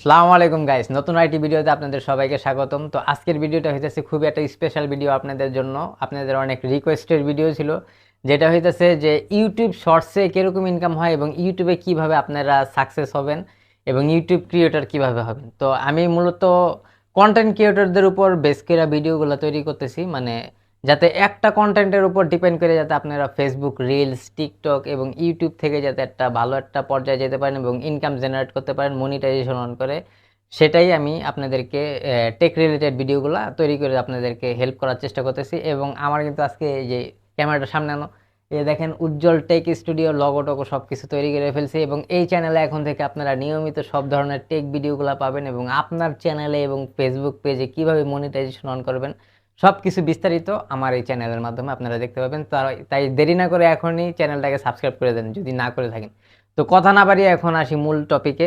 আসসালামু আলাইকুম গাইস নতুন আইটি ভিডিওতে আপনাদের সবাইকে স্বাগতম। তো আজকের ভিডিওটা হইতেছে খুবই একটা স্পেশাল ভিডিও আপনাদের জন্য। আপনাদের অনেক রিকোয়েস্টের ভিডিও ছিল, যেটা হইতেছে যে ইউটিউব শর্টসে কীরকম ইনকাম হয় এবং ইউটিউবে কীভাবে আপনারা সাকসেস হবেন এবং ইউটিউব ক্রিয়েটর কীভাবে হবেন। তো আমি মূলত কন্টেন্ট ক্রিয়েটরদের উপর বেস করে ভিডিওগুলো তৈরি করতেছি মানে যাতে একটা কন্টেন্টের উপর ডিপেন্ড করে যাতে আপনারা ফেসবুক রিলস টিকটক এবং ইউটিউব থেকে যাতে একটা ভালো একটা পর্যায়ে যেতে পারেন এবং ইনকাম জেনারেট করতে পারেন মনিটাইজেশন অন করে, সেটাই আমি আপনাদেরকে টেক রিলেটেড ভিডিওগুলো তৈরি করে আপনাদেরকে হেল্প করার চেষ্টা করতেছি এবং আমার কিন্তু আজকে এই যে ক্যামেরাটা সামনে আনো এই দেখেন উজ্জ্বল টেক স্টুডিও লগো টগো সব কিছু তৈরি করে ফেলছি এবং এই চ্যানেলে এখন থেকে আপনারা নিয়মিত সব ধরনের টেক ভিডিওগুলো পাবেন এবং আপনার চ্যানেলে এবং ফেসবুক পেজে কীভাবে মনিটাইজেশন অন করবেন সব কিছু বিস্তারিত আমার এই চ্যানেলের মাধ্যমে আপনারা দেখতে পাবেন। তাই তাই দেরি না করে এখনই চ্যানেলটাকে সাবস্ক্রাইব করে দেন যদি না করে থাকেন। তো কথা না বাড়িয়ে এখন আসি মূল টপিকে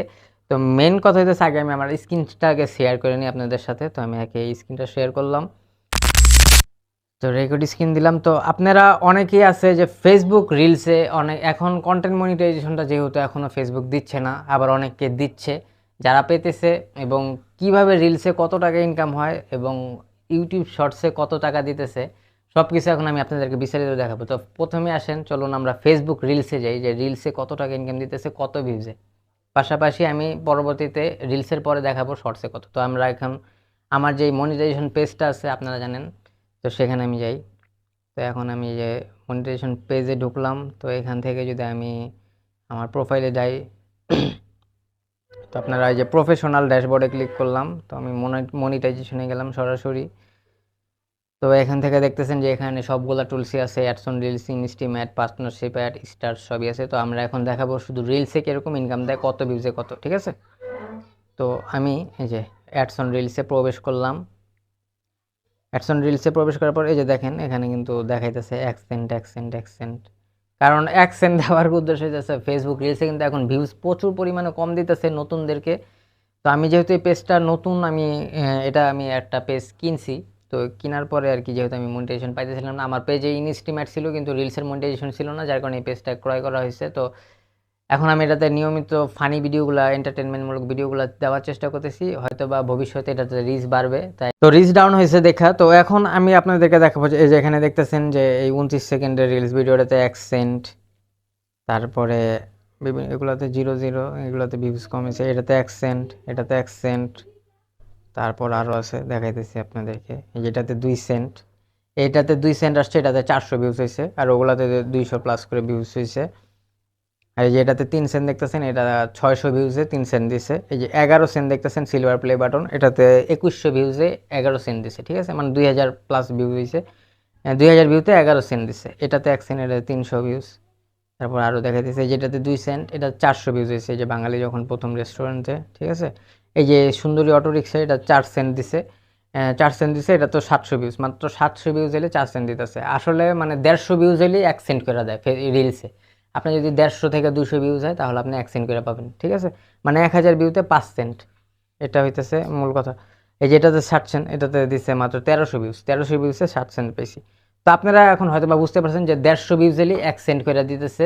তো মেন কথা হইতেছে আগে আমি আমার স্ক্রিনটাকে শেয়ার করে নিই আপনাদের সাথে। তো আমি একে এই স্ক্রিনটা শেয়ার করলাম। তো রেকর্ড স্ক্রিন দিলাম। তো আপনারা অনেকেই আছে যে ফেসবুক রিলসে অনেক এখন কন্টেন্ট মনিটাইজেশনটা যেহেতু এখনও ফেসবুক দিচ্ছে না, আবার অনেককে দিচ্ছে। যারা পেতেছে এবং কীভাবে রিলসে কত টাকা ইনকাম হয় এবং ইউটিউব শর্টসে কত টাকা দিতেছে সব কিছু এখন আমি আপনাদেরকে বিস্তারিত দেখাবো। তো প্রথমে আসেন, চলুন আমরা ফেসবুক রিলসে যাই, যে রিলসে কত টাকা ইনকাম দিতেছে, কত ভিউজে পাশাপাশি আমি পরবর্তীতে রিলসের পরে দেখাবো শর্টসে কত। তো আমরা এখন, আমার যেই মনিটাইজেশন পেজটা আছে, আপনারা জানেন, তো সেখানে আমি যাই। তো এখন আমি যে মনিটাইজেশন পেজে ঢুকলাম, তো এখান থেকে যদি আমি আমার প্রোফাইলে যাই, তো আপনারা এই যে প্রফেশনাল ড্যাশবোর্ডে ক্লিক করলাম, তো আমি মনিটাইজেশনে গেলাম সরাসরি। তো এখান থেকে দেখতেছেন যে এখানে সবগুলা টুলসই আছে, ads on reels instream ad partnership ad, star সবই আছে। তো আমরা এখন দেখাবো শুধু রিলসে কীরকম ইনকাম দেয়, কত ভিউজে কত, ঠিক আছে? তো আমি এই যে অ্যাডসন রিলসে প্রবেশ করলাম। অ্যাডসন রিলসে প্রবেশ করার পর এই যে দেখেন, এখানে কিন্তু দেখাইতেছে অ্যাকসেন্ট অ্যাকসেন্ট অ্যাকসেন্ট কারণ অ্যাকসেন্ট দেওয়ার উদ্দেশ্য হইতেছে ফেসবুক রিলসে কিন্তু এখন ভিউজ প্রচুর পরিমাণে কম দিতেছে নতুনদেরকে। তো আমি যেহেতু এই পেজটা নতুন, আমি এটা আমি একটা পেজ কিনছি। তো কেনার পরে আর কি যেহেতু আমি মনিটাইজেশন পাইতেছিলাম না, আমার পেজে ইনস্টিমেট ছিল, কিন্তু রিলসের মনিটাইজেশন ছিল না, যার কারণে এই পেজটা ক্রয় করা হয়েছে। তো এখন আমি এটাতে নিয়মিত ফানি ভিডিওগুলো এন্টারটেনমেন্টমূলক ভিডিওগুলো দেওয়ার চেষ্টা করতেছি। হয়তো বা ভবিষ্যতে এটাতে রিচ বাড়বে, তাই তো রিচ ডাউন হয়েছে দেখা। তো এখন আমি আপনাদেরকে দেখাবো এই যে এখানে দেখতেছেন যে এই উনত্রিশ সেকেন্ডের রিলস ভিডিওটাতে এক সেন্ট তারপরে বিভিন্ন, এগুলোতে জিরো জিরো এগুলোতে ভিউজ কমেছে এটাতে এক সেন্ট এটাতে এক সেন্ট তারপর আরও আছে, দেখাইতেছি আপনাদেরকে। যেটাতে দুই সেন্ট এইটাতে দুই সেন্ট আসছে, এটাতে চারশো ভিউজ হয়েছে আর ওগুলাতে দুইশো প্লাস করে ভিউজ হয়েছে আর এই যে এটাতে তিন সেন্ট দেখতেছেন, এটা ছয়শো ভিউজে তিন সেন্ট দিছে। এই যে এগারো সেন্ট দেখতেছেন সিলভার প্লে বাটন এটাতে একুশশো ভিউজে এগারো সেন্ট দিছে, ঠিক আছে? মানে দুই হাজার প্লাস ভিউ হয়েছে দুই হাজার ভিউতে এগারো সেন্ট দিছে, এটাতে এক সেন্ট এটাতে তিনশো ভিউজ তারপর আরও দেখা দিচ্ছে যেটাতে দুই সেন্ট এটা চারশো ভিউজ হয়েছে এই যে বাঙালি যখন প্রথম রেস্টুরেন্টে ঠিক আছে? এই যে সুন্দরী অটো রিক্সা, এটা চার সেন্ট দিছে। চার সেন্ট দিছে, এটা তো সাতশো ভিউজ মাত্র সাতশো ভিউজ হলে চার সেন্ট দিতেছে। আসলে মানে দেড়শো ভিউজ হলে এক সেন্ট করে দেয় রিলসে। আপনি যদি দেড়শো থেকে দুশো ভিউজ হয়, তাহলে আপনি এক সেন্ট করে পাবেন, ঠিক আছে? মানে এক হাজার ভিউতে পাঁচ সেন্ট। এটা হইতেছে মূল কথা। এই যে এটাতে ষাট সেন্ট, এটাতে দিচ্ছে মাত্র তেরোশো ভিউজ তেরোশো ভিউসে ষাট সেন্ট পেয়েছি। তো আপনারা এখন হয়তো বা বুঝতে পারছেন যে দেড়শো ভিউজ হলে এক সেন্ট করে দিতেছে।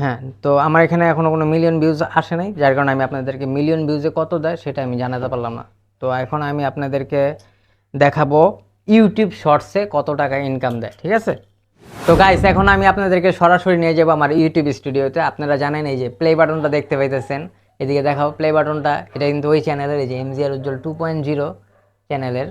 হ্যাঁ তো আমার এখানে এখনও কোনো মিলিয়ন ভিউজ আসে নাই, যার কারণে আমি আপনাদেরকে মিলিয়ন ভিউজে কত দেয় সেটা আমি জানাতে পারলাম না। তো এখন আমি আপনাদেরকে দেখাবো ইউটিউব শর্টসে কত টাকা ইনকাম দেয়, ঠিক আছে? তো গাইস এখন আমি আপনাদেরকে সরাসরি নিয়ে যাব আমার ইউটিউব স্টুডিওতে আপনারা জানেন এই যে প্লে বাটনটা দেখতে পাইতেছেন। এদিকে দেখাবো প্লে বাটনটা এটা কিন্তু ওই চ্যানেলের এই যে MGR Ujjwal two point zero চ্যানেলের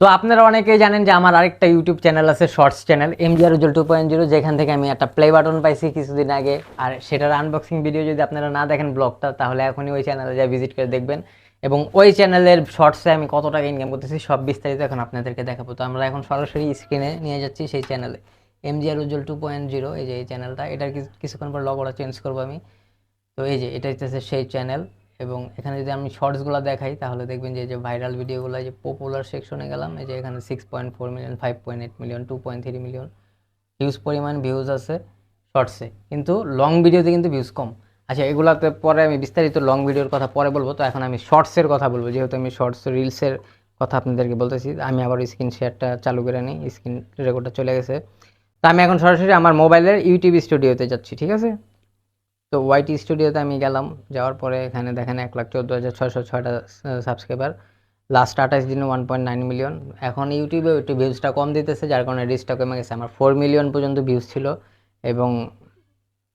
তো আপনারা অনেকেই জানেন যে আমার আরেকটা ইউটিউব চ্যানেল আছে shorts channel M MGR Ujjwal two point zero যেখান থেকে আমি একটা প্লে বাটন পাইছি কিছুদিন আগে। আর সেটার আনবক্সিং ভিডিও যদি আপনারা না দেখেন ব্লগটা তাহলে এখনই ওই চ্যানেলে যা ভিজিট করে দেখবেন। এবং ওই চ্যানেলের শর্টসে আমি কত টাকা ইনকাম করতেছি, সব বিস্তারিত এখন আপনাদেরকে দেখাবো। তো আমরা এখন সরাসরি স্ক্রিনে নিয়ে যাচ্ছি সেই চ্যানেলে M MGR Ujjwal two point zero এই যে এই চ্যানেলটা এটার কিছু- কিছুক্ষণ পর লগোটা চেঞ্জ করব আমি। তো এই যে, এটা হচ্ছে সেই চ্যানেল এবং এখানে যদি আমি শর্টসগুলো দেখাই, তাহলে দেখবেন যে যে ভাইরাল ভিডিওগুলো যে পপুলার সেকশনে গেলাম, এই যে এখানে six point four million five point eight million two point three million huge পরিমাণ ভিউজ আছে শর্টসে কিন্তু লং ভিডিওতে কিন্তু ভিউজ কম। আচ্ছা এগুলাতে পরে আমি বিস্তারিত লং ভিডিওর কথা পরে বলব। তো এখন আমি শর্টসের কথা বলব। যেহেতু আমি শর্টস রিলসের কথা আপনাদেরকে বলতেছি, আমি আবার স্ক্রিন শেয়ারটা চালু করে নিই স্ক্রিন রেকর্ডটা চলে গেছে। তো আমি এখন সরাসরি আমার মোবাইলের ইউটিউব স্টুডিওতে যাচ্ছি, ঠিক আছে? তো ওয়াইটি স্টুডিওতে আমি গেলাম, যাওয়ার পরে এখানে দেখেন এক লাখ চোদ্দ হাজার ছয়শো ছয়টা সাবস্ক্রাইবার লাস্ট আঠাশ দিনে ওয়ান পয়েন্ট নাইন মিলিয়ন এখন ইউটিউবে একটু ভিউজটা কম দিতেছে, যার কারণে রিচটা কমে গেছে। আমার ফোর মিলিয়ন পর্যন্ত ভিউজ ছিল এবং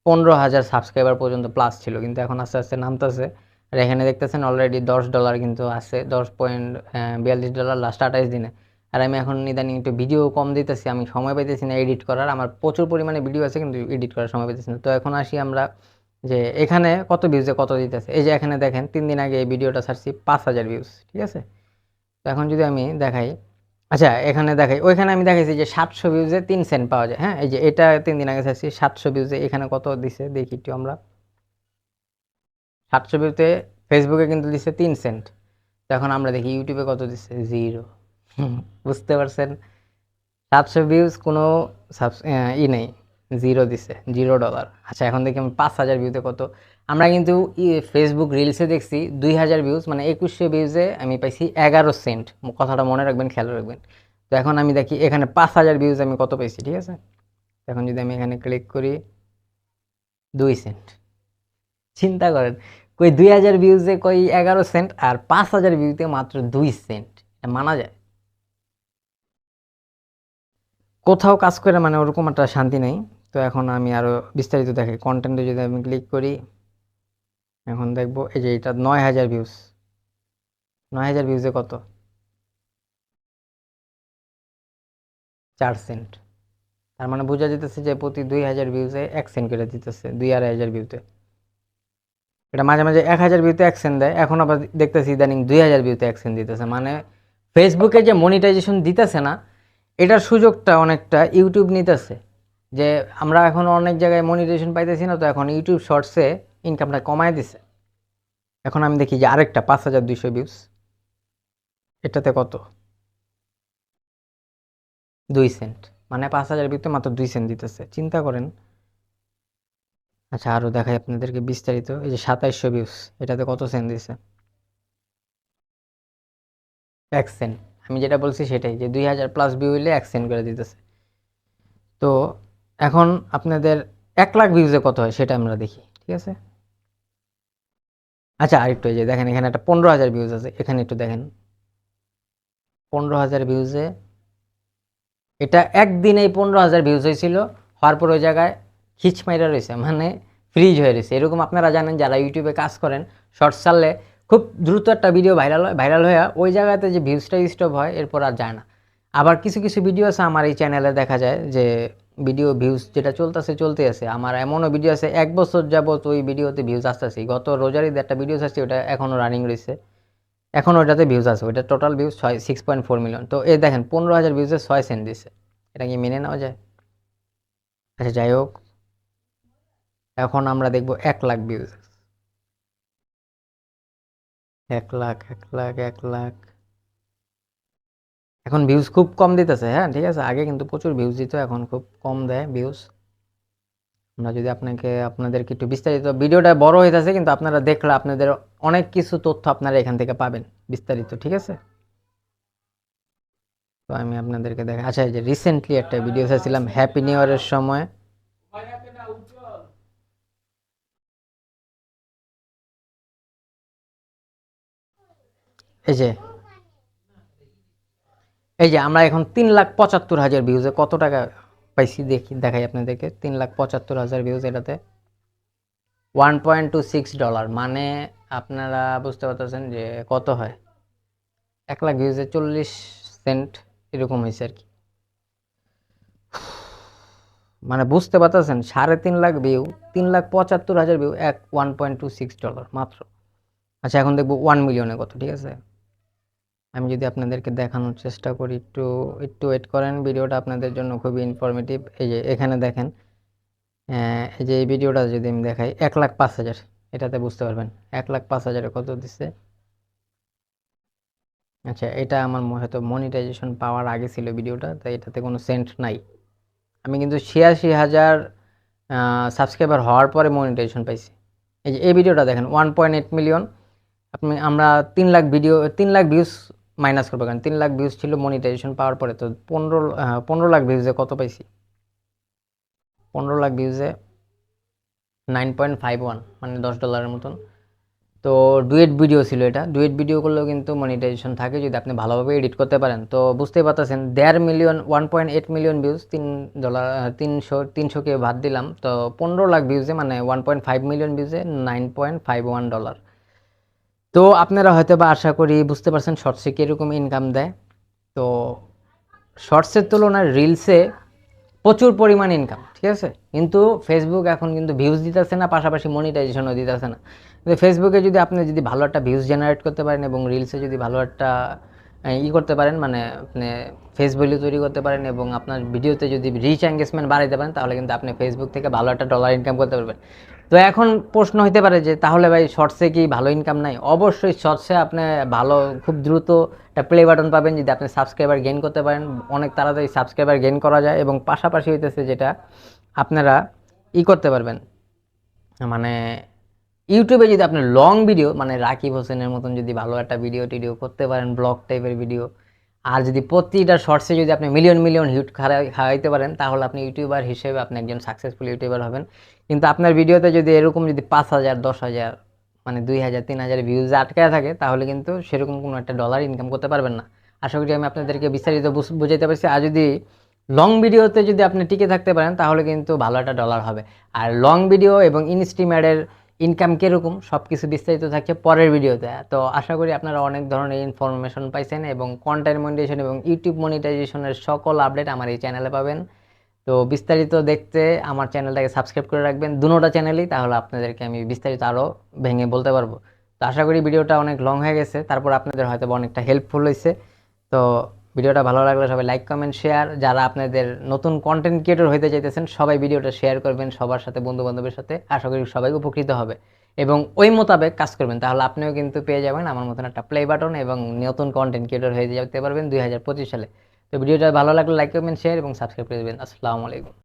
পনেরো হাজার সাবস্ক্রাইবার পর্যন্ত প্লাস ছিল, কিন্তু এখন আস্তে আস্তে নামতেছে। আর এখানে দেখতেছেন অলরেডি দশ ডলার কিন্তু আছে, দশ পয়েন্ট বিয়াল্লিশ ডলার লাস্ট আঠাশ দিনে। আর আমি এখন ইদানিং একটু ভিডিও কম দিতেছি, আমি সময় পাইতেছি না এডিট করার। আমার প্রচুর পরিমাণে ভিডিও আছে, কিন্তু এডিট করার সময় পাইতেছি না। তো এখন আসি আমরা যে এখানে কত ভিউজে কত দিতেছে? এই যে এখানে দেখেন, তিন দিন আগে এই ভিডিওটা ছাড়ছি পাঁচ হাজার ভিউজ ঠিক আছে? তো এখন যদি আমি দেখাই আচ্ছা এখানে দেখাই, ওইখানে আমি দেখাইছি যে সাতশো ভিউজে তিন সেন্ট পাওয়া যায় হ্যাঁ? এই যে এটা তিন দিন আগে ছাড়ছি, সাতশো ভিউজে এখানে কত দিছে? দেখি একটু আমরা। সাতশো ভিউতে ফেসবুকে কিন্তু দিছে তিন সেন্ট এখন আমরা দেখি ইউটিউবে কত দিচ্ছে জিরো বুঝতে পারছেন? সাতশো ভিউজ কোনো সাবস ই নেই। জিরো দিছে, জিরো ডলার। আচ্ছা এখন দেখি আমি পাঁচ হাজার ভিউতে কত। আমরা কিন্তু ফেসবুক রিলসে দেখছি দুই হাজার ভিউজ মানে একুশশো ভিউজে আমি পাইছি এগারো সেন্ট কথাটা মনে রাখবেন, খেয়াল রাখবেন। তো এখন আমি দেখি এখানে পাঁচ হাজার ভিউজ আমি কত পাইছি, ঠিক আছে? এখন যদি আমি এখানে ক্লিক করি, দুই সেন্ট চিন্তা করেন, কই দুই হাজার ভিউজে কই এগারো সেন্ট আর পাঁচ হাজার ভিউতে মাত্র দুই সেন্ট মানা যায়। কোথাও কাজ করে মানে ওরকম একটা শান্তি নেই। তো এখন আমি আরও বিস্তারিত দেখি কন্টেন্টে যদি আমি ক্লিক করি, এখন দেখব এই যে এটা নয় হাজার ভিউজ নয় হাজার ভিউজে কত? চার সেন্ট তার মানে বোঝা যেতেছে যে প্রতি দুই হাজার ভিউজে এক সেন্ট করে দিতেছে, দুই আড়াই হাজার ভিউতে এটা মাঝে মাঝে এক হাজার ভিউতে এক সেন্ট দেয়, এখন আবার দেখতেছি ইদানিং দুই হাজার ভিউতে এক সেন্ট দিতেছে। মানে ফেসবুকে যে মনিটাইজেশন দিতেছে না, এটার সুযোগটা অনেকটা ইউটিউব নিতেছে। যে আমরা এখন অনেক জায়গায় মনিটাইজেশন পাইতেছি না, তো এখন ইউটিউব শর্টসে ইনকামটা কমায় দিছে। এখন আমি দেখি যে আরেকটা পাঁচ হাজার দুইশো ভিউস এটাতে কত? দুই সেন্ট মানে পাঁচ হাজার ভিউতে মাত্র দুই সেন্ট দিতেছে। চিন্তা করেন। আচ্ছা আরও দেখাই আপনাদেরকে বিস্তারিত। এই যে সাতাইশশো ভিউস এটাতে কত সেন্ট দিছে? এক সেন্ট আমি যেটা বলছি সেটাই, যে দুই হাজার প্লাস ভিউ হইলে এক সেন্ট করে দিতেছে। তো এখন আপনাদের এক লাখ ভিউজে কত হয় সেটা আমরা দেখি, ঠিক আছে? আচ্ছা আরেকটু এই যে দেখেন, এখানে একটা পনেরো হাজার ভিউজ আছে, এখানে একটু দেখেন। পনেরো হাজার ভিউজে এটা একদিনেই পনেরো হাজার ভিউজ হয়েছিল, হওয়ার পর ওই জায়গায় খিচ মাইরা রয়েছে মানে ফ্রিজ হয়ে রয়েছে। এরকম আপনারা জানেন, যারা ইউটিউবে কাজ করেন শর্টস চাললে খুব দ্রুত একটা ভিডিও ভাইরাল হয় ভাইরাল হয়ে ওই জায়গাতে যে ভিউজটা স্টপ হয়, এরপর আর যায় না। আবার কিছু কিছু ভিডিও আছে আমার এই চ্যানেলে দেখা যায় যে ভিডিও ভিউজ যেটা চলতেছে চলতে আছে। আমার এমনও ভিডিও আছে, এক বছর যাবত ওই ভিডিওতে ভিউজ আসতেছে। গত রোজার ঈদে একটা ভিডিও আসছে, ওটা এখনও রানিং রয়েছে। এখন ওটাতে ভিউজ আছে ওইটা টোটাল ভিউজ ছয় সিক্স পয়েন্ট ফোর মিলিয়ন তো এই দেখেন, পনেরো হাজার ভিউজে ছয় সেন্ট দিছে। এটা কি মেনে নেওয়া যায়? আচ্ছা যাই হোক। এখন আমরা দেখব এক লাখ ভিউজ এক লাখ এক লাখ এক লাখ। এখন ভিউজ খুব কম দিতেছে হ্যাঁ? ঠিক আছে? আগে কিন্তু প্রচুর ভিউজ দিত, এখন খুব কম দেয় ভিউজ আমরা যদি আপনাকে, আপনাদেরকে একটু বিস্তারিত, ভিডিওটা বড় হইতেছে কিন্তু আপনারা দেখলে আপনাদের অনেক কিছু তথ্য আপনারা এখান থেকে পাবেন, বিস্তারিত, ঠিক আছে? তো আমি আপনাদেরকে দেখা আচ্ছা যে রিসেন্টলি একটা ভিডিও চাইছিলাম হ্যাপি নিউ ইয়ারের সময়। এই যে এই যে আমরা এখন তিন লাখ পঁচাত্তর হাজার ভিউজে কত টাকা পাইছি দেখি, দেখাই আপনাদেরকে। তিন লাখ পঁচাত্তর হাজার ভিউজ এটাতে। One point two six dollar মানে আপনারা বুঝতে পারতেছেন যে কত হয়? এক লাখ ভিউজে চল্লিশ সেন্ট এরকম হয়েছে আর কি। মানে বুঝতে পারতেছেন, সাড়ে তিন লাখ ভিউ তিন লাখ পঁচাত্তর হাজার ভিউ এক one point two six dollar মাত্র। আচ্ছা এখন দেখব ওয়ান মিলিয়নে কত, ঠিক আছে? আমি যদি আপনাদেরকে দেখানোর চেষ্টা করি, একটু একটু ওয়েট করেন। ভিডিওটা আপনাদের জন্য খুবই ইনফরমেটিভ এই যে, এখানে দেখেন এই যে, এই ভিডিওটা যদি আমি দেখাই, এক লাখ পাঁচ হাজার। এটাতে বুঝতে পারবেন, এক লাখ পাঁচ হাজারে কত দিচ্ছে আচ্ছা এটা আমার হয়তো মনিটাইজেশন পাওয়ার আগে ছিল ভিডিওটা, তাই এটাতে কোনো সেন্ট নাই। আমি কিন্তু ছিয়াশি হাজার সাবস্ক্রাইবার হওয়ার পরে মনিটাইজেশন পাইছি। এই যে, এই ভিডিওটা দেখেন ওয়ান পয়েন্ট এইট মিলিয়ন আপনি, আমরা তিন লাখ ভিডিও তিন লাখ ভিউজ মাইনাস করব কারণ তিন লাখ ভিউজ ছিল মনিটাইজেশন পাওয়ার পরে তো পনেরো পনেরো লাখ ভিউজে কত পাইছি? পনেরো লাখ ভিউজে নাইন পয়েন্ট ফাইভ ওয়ান মানে দশ ডলারের মতন। তো ডুয়েট ভিডিও ছিল এটা। ডুয়েট ভিডিও করলেও কিন্তু মনিটাইজেশন থাকে যদি আপনি ভালোভাবে এডিট করতে পারেন। তো বুঝতেই পারতেছেন, দেড় million one point eight million views তিন ডলার তিনশো, তিনশোকে ভাত দিলাম। তো পনেরো লাখ ভিউজে মানে one point five million ভিউজে nine point five one dollar তো আপনারা হয়তো বা আশা করি বুঝতে পারছেন শর্টসে কীরকম ইনকাম দেয়। তো শর্টসের তুলনায় রিলসে প্রচুর পরিমাণ ইনকাম ঠিক আছে? কিন্তু ফেসবুক এখন কিন্তু ভিউজ দিতেছে না, পাশাপাশি মনিটাইজেশনও দিতেছে না। কিন্তু ফেসবুকে যদি আপনি যদি ভালো একটা ভিউজ জেনারেট করতে পারেন এবং রিলসে যদি ভালো একটা ই করতে পারেন মানে আপনি ফেস ভ্যালু তৈরি করতে পারেন এবং আপনার ভিডিওতে যদি রিচ এঙ্গেজমেন্ট বাড়াইতে পারেন, তাহলে কিন্তু আপনি ফেসবুক থেকে ভালো একটা ডলার ইনকাম করতে পারবেন। তো এখন প্রশ্ন হইতে পারে যে, তাহলে ভাই শর্টসে কি ভালো ইনকাম নাই? অবশ্যই শর্টসে আপনি ভালো, খুব দ্রুত একটা প্লে বাটন পাবেন যদি আপনি সাবস্ক্রাইবার গেইন করতে পারেন। অনেক তাড়াতাড়ি সাবস্ক্রাইবার গেইন করা যায় এবং পাশাপাশি হইতেছে যেটা, আপনারা ই করতে পারবেন। মানে ইউটিউবে যদি আপনি লং ভিডিও মানে রাকিব হোসেনের মতন যদি ভালো একটা ভিডিও টিডিও করতে পারেন ব্লগ টাইপের ভিডিও আর যদি প্রতিটা শর্টসে যদি আপনি মিলিয়ন মিলিয়ন হিট খাওয়াইতে পারেন, তাহলে আপনি ইউটিউবার হিসেবে আপনি একজন সাকসেসফুল ইউটিউবার হবেন। কিন্তু আপনার ভিডিওতে যদি এরকম যদি পাঁচ হাজার, দশ হাজার মানে দুই হাজার, তিন হাজার ভিউজ আটকায় থাকে, তাহলে কিন্তু সেরকম কোনো একটা ডলার ইনকাম করতে পারবেন না। আশা করি আমি আপনাদেরকে বিস্তারিত বুঝ- বুঝাইতে পারছি। আর যদি লং ভিডিওতে যদি আপনি টিকে থাকতে পারেন, তাহলে কিন্তু ভালো একটা ডলার হবে। আর লং ভিডিও এবং ইনস্ট্রিমেডের ইনকাম কীরকম সব কিছু বিস্তারিত থাকছে পরের ভিডিওতে। তো আশা করি আপনারা অনেক ধরনের ইনফরমেশন পাইছেন এবং কন্টেন্ট মনিটাইজেশন এবং ইউটিউব মনিটাইজেশনের সকল আপডেট আমার এই চ্যানেলে পাবেন। তো বিস্তারিত দেখতে আমার চ্যানেলটাকে সাবস্ক্রাইব করে রাখবেন। দুটোটা চ্যানেলই তাহলে আপনাদেরকে আমি বিস্তারিত আরও ভেঙে বলতে পারব। তো আশা করি ভিডিওটা অনেক লং হয়ে গেছে, তারপর আপনাদের হয়তো অনেকটা হেল্পফুল হয়েছে তো ভিডিওটা ভালো লাগলে সবাই লাইক কমেন্ট শেয়ার যারা আপনাদের নতুন কন্টেন্ট ক্রিয়েটর হইতে চাইতেছেন, সবাই ভিডিওটা শেয়ার করবেন সবার সাথে বন্ধু বান্ধবের সাথে। আশা করি সবাই উপকৃত হবে। এবং ওই মোতাবেক কাজ করবেন। তাহলে আপনিও কিন্তু পেয়ে যাবেন আমার মতন একটা প্লে বাটন এবং নতুন কন্টেন্ট ক্রিয়েটর হয়ে যেতে পারবেন দুই হাজার পঁচিশ সালে। তো ভিডিওটা ভালো লাগলে লাইক কমেন্ট শেয়ার এবং সাবস্ক্রাইব করে দেবেন। আসসালামু আলাইকুম।